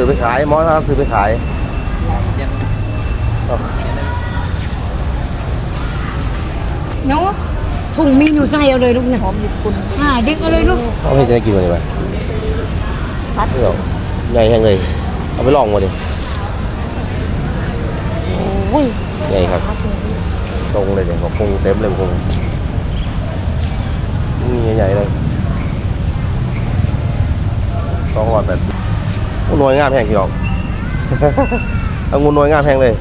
ซื้อไปขายหมอรับซื้อไปขายเนาะถุงมีอยู่ใส่เอาเลยลูกเนี่ยหอมญี่ปุ่นอ่าดึงเอาเลยลูกเอาให้จะได้กินวันนี้ไหมพัดไม่หรอกใหญ่แห้งเลยเอาไปลองมาดิโอ้ยใหญ่ครับตรงเลยเดี๋ยวบอกคงเต็มเลยคงนี่ใหญ่ๆเลยสองร้อยแปดสิบโอ้ หน่วยงามแห้งพี่น้อง เอางูหน่วยงามแห้งเลย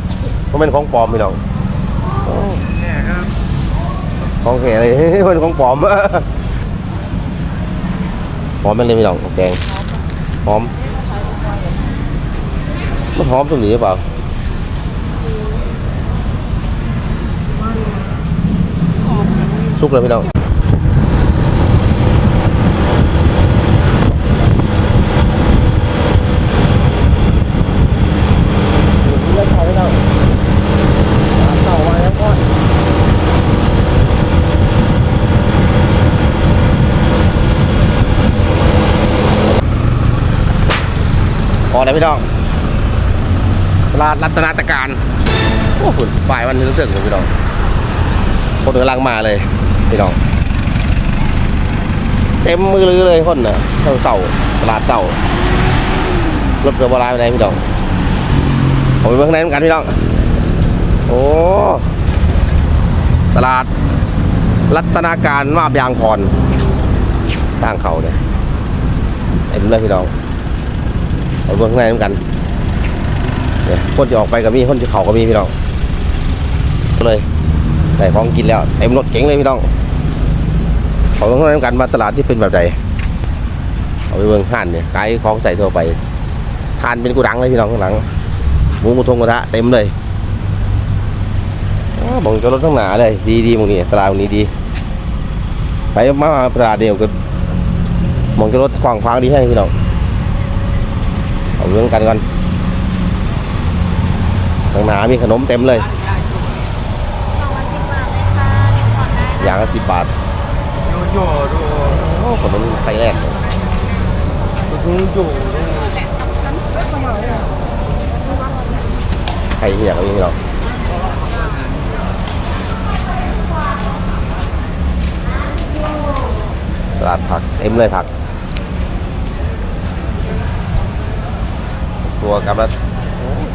ก็เป็นของปลอมพี่น้องของแข็เลยเป็นของปลอมหอมแม่เลยพี่น้องแกงหอมมันหอมตรงนี้หรือเปล่าสุกเลยพี่น้อง พอแล้วพี่น้องตลาดรัตนาตการโอ้โหฝ่ายวันนี้รู้สึกเลยพี่น้องคนกำลังมาเลยพี่น้อง เต็มมือลือเลยคนน่ะเท่าเสาตลาดเสารถเกือบวลายไปไหนพี่น้องผมไปเบิ่งข้างในเหมือนกันพี่น้อง โอ้ตลาดรัตนาการมาบยางพรตั้งเขาเนี่ยเต็มเลยพี่น้อง ไปเบิ่งข้างในเหมือนกันเนี่ยคนจะออกไปก็มีคนจะเขาก็มีพี่น้องเลยแต่ของกินแล้วเต็มรถเก๋งเลยพี่น้องเขาต้องเล่นกันมาตลาดที่เป็นแบบใดเอาไปเบิ่งห่านเนี่ยขายของใส่ทั่วไปทานเป็นกูดังเลยพี่น้องข้างหลังหมูกระทงกระทะเต็มเลยมองจะรถทั้งหนาเลย ดีดีมองนี่ตลาดมงนี้ดี ไปมาตลาดเดียวก็มองจะรถขวางฟางดีให้พี่น้อง เอาเรื่องกันก่อนข้างหน้ามีขนมเต็มเลยอย่างละสิบบาทโยโย่ดูโอ้ขนมไทยแรกเลยดูโย่ไทยที่อยากเอาอย่างนี้หรอกตลาดผักเต็มเลยผัก ตัวกำลัง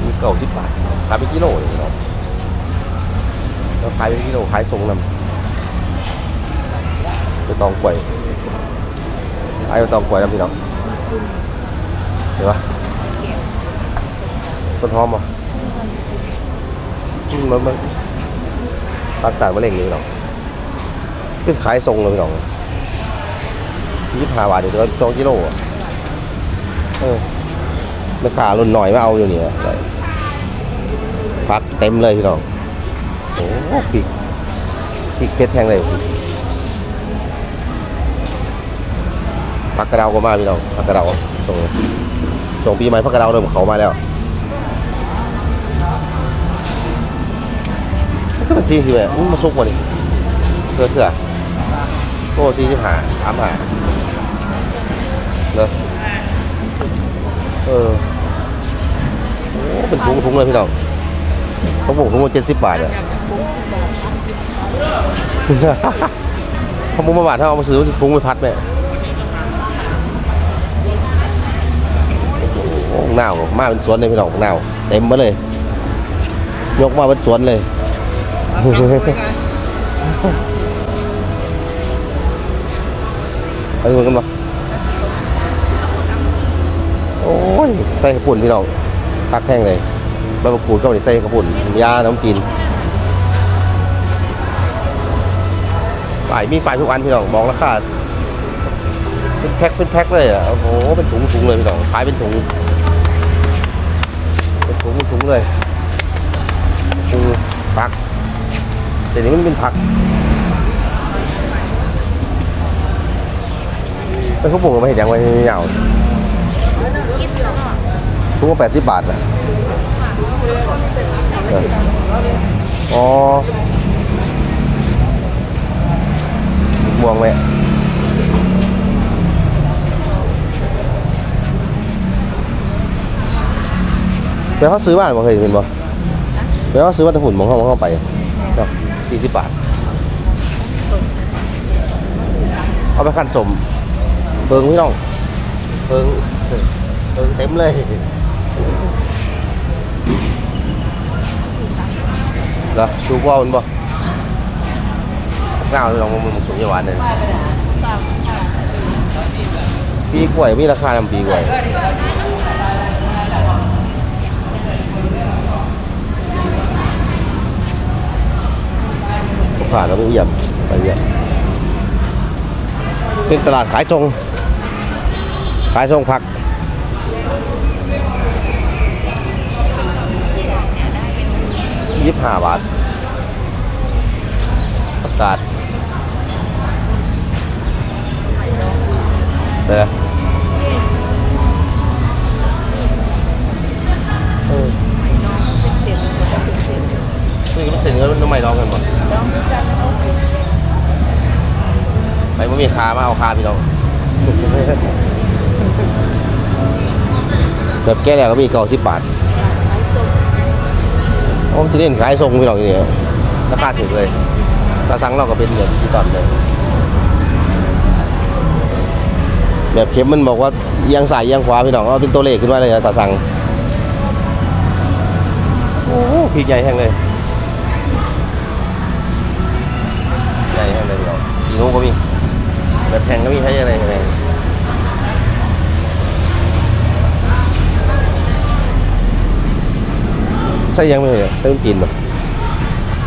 มีเก่าสิบบาทขายเป็นกิโลเลยเนาะแล้วขายเป็นกิโลขายทรงนำไปตองกล้วยขายไปตองกล้วยนำพี่น้องเห็นปะต้นหอมอะมันมันตัดต่างมะเร็งนี่พี่น้องเป็นขายทรงเลยพี่น้องยี่สิบห้าบาทเดี๋ยวสองกิโลอะเออ ไม่ขารุ่นหน่อยมาเอาอยู่เนี่ยพักเต็มเลยพี่น้องโอ้พริกพริกเพชรแทงเลยผักกระเดาก็มาพี่น้องผักกระเดาส่งส่งปีใหม่ผักกระเดาเริ่มเขามาแล้วก็มันซีสิแม่อุ้ยมาซุกมาดิเถื่อเถื่อโอ้ซีสิบหาสามหาเนอะเออ เป็นถุงถุงเลยพี่น้องเขาบอกถุงละเจ็ดสิบบาทอะเขามุมาบาทถ้าเอามาซื้อถุงไปพัดแม่โอ้หนาวมาเป็นสวนเลยพี่น้องหนาวเต็มมาเลย ยกมาเป็นสวนเลยไปดูกันมาโอ้ยใส่กระปุ่นพี่น้อง ตักแห้งเลยใบมะกรูดก็ไม่ได้ใส่กระปุ่นยาน้ำกินฝ่ายมีฝ่ายทุกอันพี่น้องบอกราคาเป็นแพ็คเป็นแพ็คเลยอะโอ้โหเป็นถุงถุงเลยพี่น้องขายเป็นถุงเป็นถุงเป็นถุงเลยคือผักแต่นี้มันเป็นผักไอ้พวกผมไม่เห็นยังไงยาว ทุกแปดสิบบาทนะอออ๋อม่วงไหมไปเขาซื้อบ้านบ่เคยเห็นบ่ไปเขาซื้อบ้านตะหุ่นมองเข้ามองเข้าไปสี่สิบบาท เอาไปขันสมเบิงพี่น้องเบิงเบิงเต็มเลย เหรอดูว่ามันบ่ก้าวลองมันสมยหวานเลยปีกล้วยมีราคานำปีกล้วยผ่านแล้วไม่เอี่ยมไปเอี่ยมเป็นตลาดขายทรงขายทรงผัก ยี่สิบห้าบาทประกาศเด้อเออนี่ก็เสร็จแล้วทำไมร้องกันบ่ไปไม่มีคามาเอาคาพี่น้องแบบแก้แล้วก็มีเก้าสิบบาท ผมจะเล่นขายทรงพี่น้องอย่างเดียวราคาถูกเลยตาสังเราก็เป็นแบบที่ตอนเลยแบบเข็มมันบอกว่าเอียงซ้ายเอียงขวาพี่น้องเอาเป็นตัวเลขขึ้นมาเลยนะตาสังโอ้โหพีใหญ่แห้งเลยใหญ่แห้งเลยพี่น้องอีนู้ก็มีแบบแทงก็มีใช้อะไรอะไร ใช่ยังไม่เลยใช่มันปีนบ่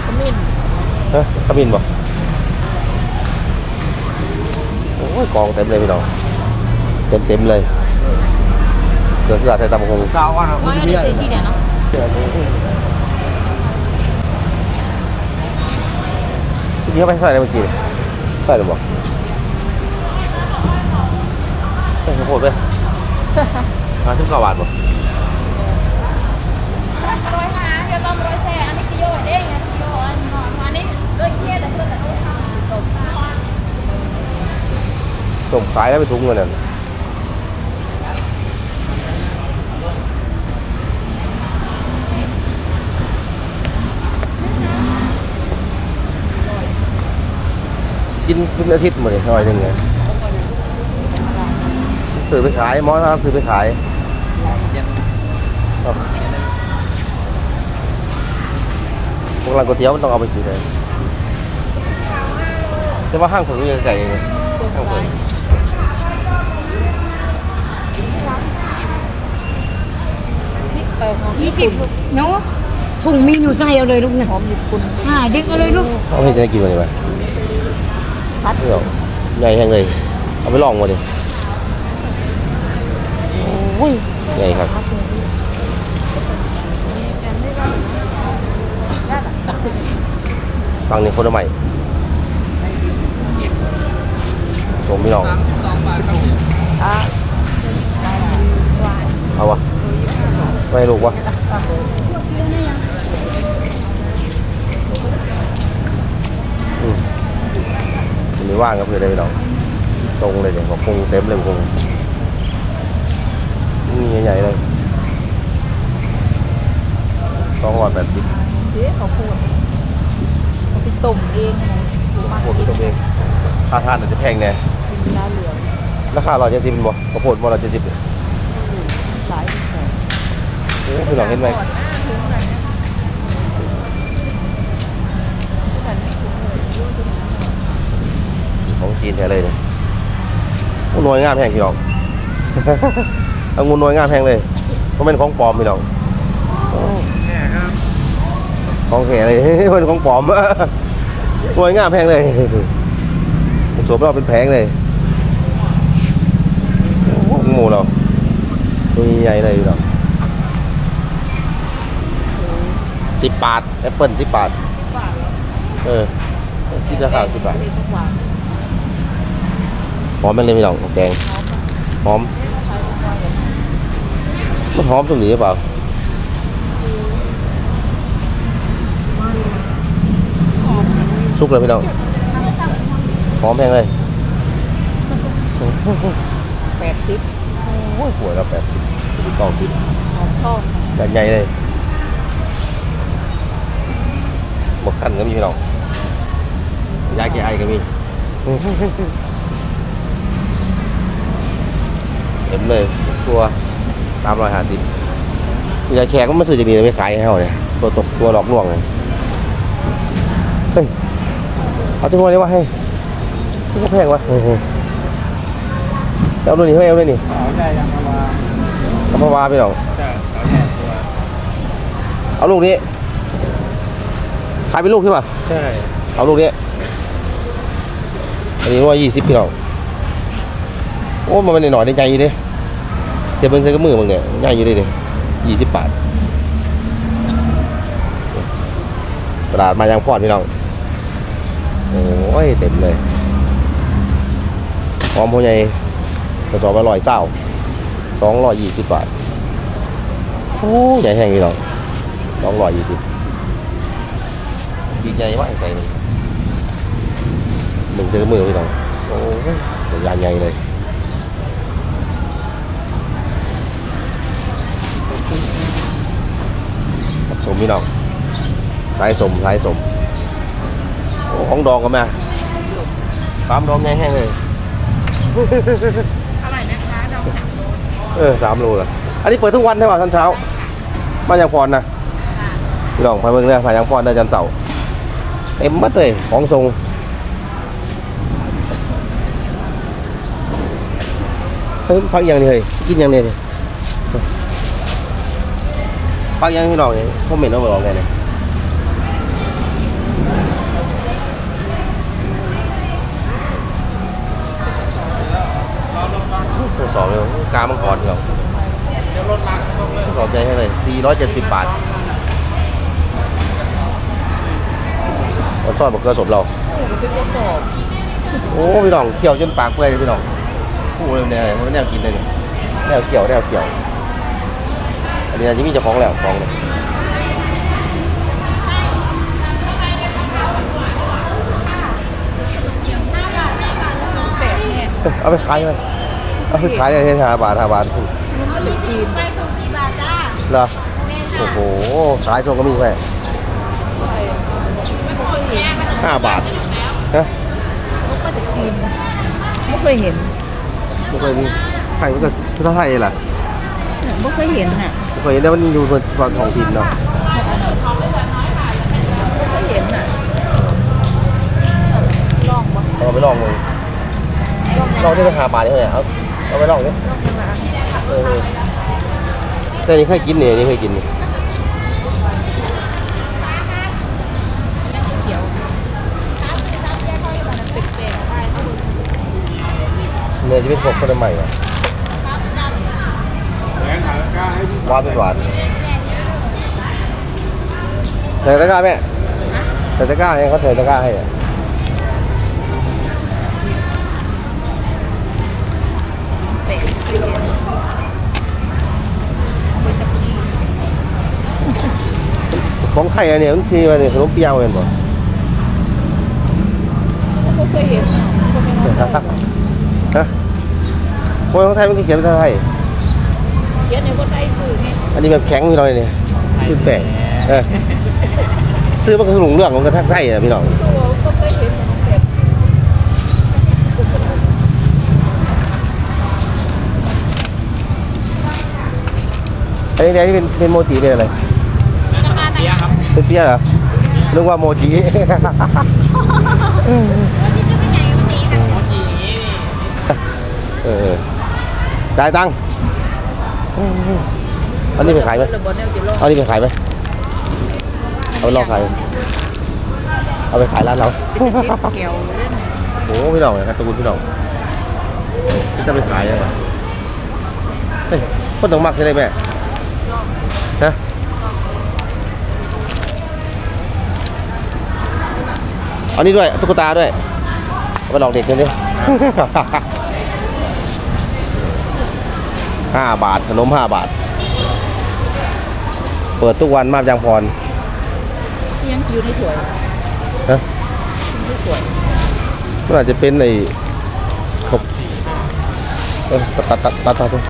ขมิ้นฮะขมิ้นบ่โอ้ยกองเต็มเลยพี่น้องเต็มเต็มๆเลยเกลือเกลือใส่ตำบักหง Sao ăn là ว่า không ได้ biết ซื้อที่เดียวเนาะนี่เขาไปใส่อะไรเมื่อกี้ใส่หรือเปล่าใส่ข้าวโพดด้วยห้าสิบเก้าบาทบ่ร้อยห้าเดี๋ยวต้มร้อยแซ่อันนี้กิโยเด้งอันนี้กิโยอันนี้นอนอันนี้ด้วยเครียดแต่เพื่อนแต่ต้องทำตบตา ส่งขายแล้วไปถุงเงินนั่นกินเป็นอาทิตย์หมดเลยหน่อยหนึ่งไงซื้อไปขายหมอทำซื้อไปขายเอาพ วกร้านก๋วยเตี๋ยวมันต้องเอาไปซื้อเลยแต่ว่าห้างผมนี่ไก่เองห้างผมยี่สิบเนาะถุงมีอยู่ใส่เอาเลยลูกเนี่ยหอมญี่ปุ่นอ่าดึงเอาเลยลูกเอาให้จะได้กินวันนี้ไหมพัดไม่เอาใหญ่แห้งเลย เอาไปลองมาดิโอ้ยใหญ่ครับ ฟังนี่คนละใหม่ชมพี่น้องอ่าเอาวะไม่ให้ลูกวะอืมอันนี้ว่างก็เพื่อได้พี่น้องตรงเลยเดี๋ยวบอกคงเต็มเลยคงนี่ใหญ่ๆเลยสองร้อยแปดสิบเฮ้ยเขาพูดเขา ไปต้มเองไงถูกมากโคตรตัวเองค่าทานอาจจะแพงแน่กินน้าเหลืองราคาเราจะสิบบ่ข้าวโพดบ่เราจะสิบหลายแสนโอ้พี่น้องเห็นไหมของจีนแท้เลยเนี่ยโอ้หน่วยงามแพงพี่น้องเอางูหน่วยงามแพงเลยเพราะเป็นของปลอมพี่น้อง Nè ha ของแท้เลยเป็นของปลอมหน่วยงามแพงเลยสวมเราเป็นแพงเลยโอ้โหงูเราตัวใหญ่เลยพี่น้องสิบบาทแอปเปิลสิบบาทเออคิดราคาสิบบาทหอมแม่งเลยพี่น้องแกงหอมมันหอมตรงนี้หรือเปล่า สุกเลยพี่น้องหอมแพงเลยแปดสิบโอ้ยหัวเราแปดสิบเก้าสิบหอมต้นใหญ่ๆเลยหมกขั้นก็มีพี่น้องยาแก้ไอก็มีเต็มเลยตัวสามร้อยห้าสิบยาแขกมันมาซื้อจากนี่ไม่ขายให้เขาเนี่ยตัวตกตัวหลอกลวงเลยเฮ้ย เอาตัวนี้ว่าให้ที่แพงวะเออๆเอาตัวนี้ให้เอาตัวนี้อ๋อใช่ยังมาเอามาวาไปหน่องใช่เขาแค่ตัวเอาลูกนี้ขายเป็นลูกใช่ป่ะใช่เอาลูกนี้อันนี้ว่ายี่สิบพี่น้องโอ้มันไม่ได้หน่อยได้ใจอยู่เดิเดี๋ยวเบิ่งใส่กับมือมึงเนี่ยใหญ่อยู่เลยเนี่ยยี่สิบบาทตลาดมายางพอดพี่น้อง โอ้ยเต็มเลยหอมหัวใหญ่กระสอบละร้อยเศร้าสองร้อยยี่สิบบาทโอ้ใหญ่แห้งพี่น้อสองร้อยยี่สิบดีใหญ่มากใส่เลยหนึ่งเจอมือพี่น้อโอ้ยใหญ่ใหญ่เลยสมพี่น้องสายสมสายสม ของดองกันมาฟาร์มดองไงแห้งเลยอร่อยนะคะดองสามโลเออสามโลละอันนี้เปิดทุกวันใช่ป่ะตอนเช้า มาอย่างพรนะพี่น้องพาเบิ่งเลยพาอย่างพรได้จันทร์เสาร์เต็มมัดเลยของทรงเฮ้ยพักอย่างนี้เฮ้ยกินอย่างนี้เลยพักอย่างพี่น้องเนี่ยเขาเหม็นเอาไปบอกไงเนี่ยตัวสองเลย กามังกรพี่น้องเดี๋ยวรถมาตรงเลยขอบใจให้เลย470 บาทมันซอดบักเกลือสมเรา โอ้พี่น้องเขียวจนปากเปื่อยเลยพี่น้องพูดเลยเนี่ยมันแนวกินเลยเนี่ยแนวเขียวแนวเขียว อันนี้อาจจะมีเจ้าของแล้วของเนี่ยเอาไปขายไหม เอาไปขายให้ห้าบาทห้าบาทไปส่งสี่บาทจ้าเหรอแม่ค่ะโอ้โหขายส่งก็มีแค่ห้าบาทฮะไม่เคยเห็นไม่เคยมีไข่มันก็ภาษาไทยล่ะไม่เคยเห็นอะไม่เคยเห็นแต่มันอยู่บนฝั่งของถิ่นเนาะไม่เคยเห็นอะลองบ่เอาไปลองมึงลองที่ราคาบาทนี่เท่าไหร่เอา เอาไปลองดิเออแต่นี่เคยกินเนี่ยนี่เคยกินนี่เขียเนื้อจะเป็นพวกคนใหม่อะหวายกล้าให้พี่หวานเป็นหวานใส่ตะกร้าแม่ใส่ตะกร้าให้เขาใส่ตะกร้าให้อะ เป็ดเคยเห็น ของไข่อันเนี้ยมันซีมันเนี่ยขนมเปียวเป็นบ่ไม่เคยเห็นอะคนไม่รู้ฮะโอ้ยของไทยมันก็เขียนภาษาไทยเขียนในบนไดสื่อไงอันนี้แบบแข็งพี่น้อยเนี่ยขึ้นแปลกเออซื้อมันก็หลงเรื่องของกระทักไทยนะพี่น้องตัวก็เคยเห็นเหมือนแบบอันนี้อันนี้เป็นเป็นโมจิเป็นอะไร เบียครับเป็นเปี้ยเหรอนึกว่าโมจิโมจิอย่างนี้เออเออจ่ายตังค์อันนี้ไปขายไหมเอาอันนี้ไปขายไหมเอาไปลองขายไหมเอาไปขายร้านเราเขียวเลยนโอ้พี่น้องการ์ตูนพี่น้องนี่จะไปขายยังไงเฮ้ยคนต้องมักใช่ไหมแม่ฮะ เอานี่ด้วยตุ๊กตาด้วยเอาไปหลอกเด็กกันดิห้าบาทขนมห้าบาท เปิดทุกวันมาบยางพรยังอยู่ในถ้วยฮะในถ้วยมันอาจจะเป็นไอ้ขบเออตัดตัดตัดตัดตัด